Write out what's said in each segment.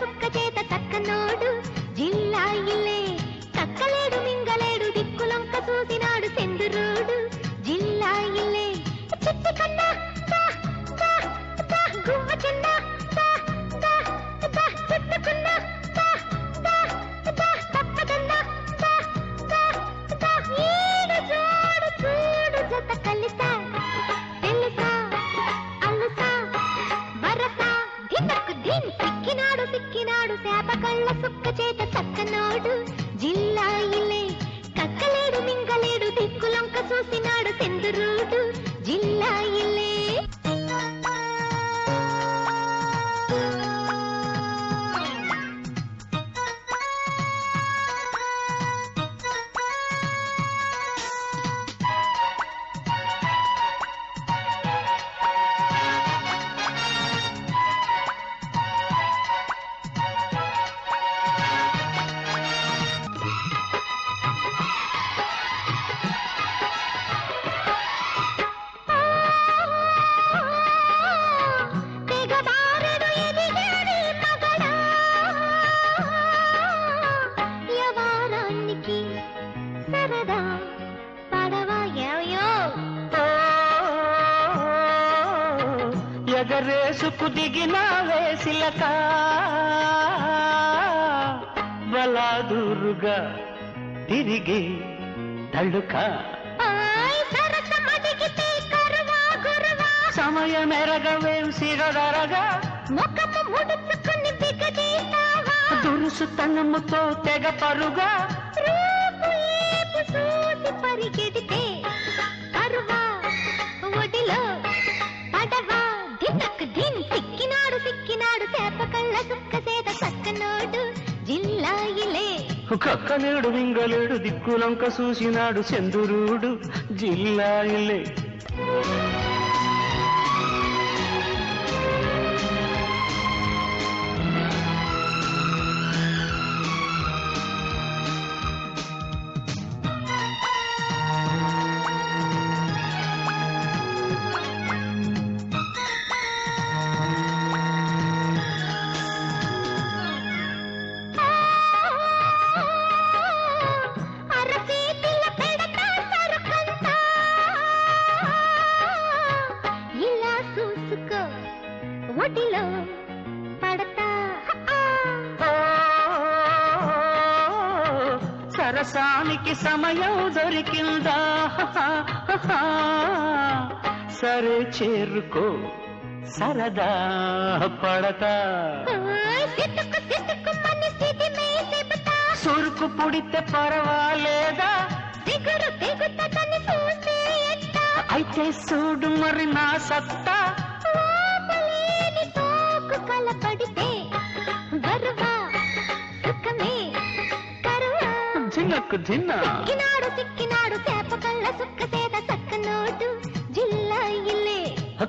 सबका చేత చక్కనోడు జిల్లా ఇలే కక్కలేడు మింగలేడు దిక్కులంక చూసినాడు సెందురుడు ఎగరేసుకు దిగిన వేసిలక. బలాదూరుగా తిరిగి తళ్ళుక గురువా. సమయమెరగవేం సిగదరగా ముఖము ముడుచుకుని దురుసుతనముతో తెగ పరుగా. సిక్కినాడు చేప కళ్ళ సుక్క సేద జిల్లా ఇలే కక్కలేడు వింగలేడు దిక్కులంక చూసినాడు చందురుడు జిల్లాయిలే. ఒడిలో పడతా. సరసానికి సమయం దొరికిందా? సరే చేరుకో. సరదా పడతా. సురుకు పుడితే పర్వాలేదా? దిగురు ఎట్టా అయితే చూడు మరి నా సత్తా. కరువా జిన్నకు జిన్న సిక్కినాడు సిక్కినాడు చేప కళ్ళ సుక్క సేద చక్కనోడు జిల్లా ఇల్లే.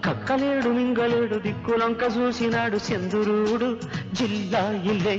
కక్కలేడు మింగలేడు దిక్కులంక చూసినాడు చందురుడు జిల్లా ఇల్లే.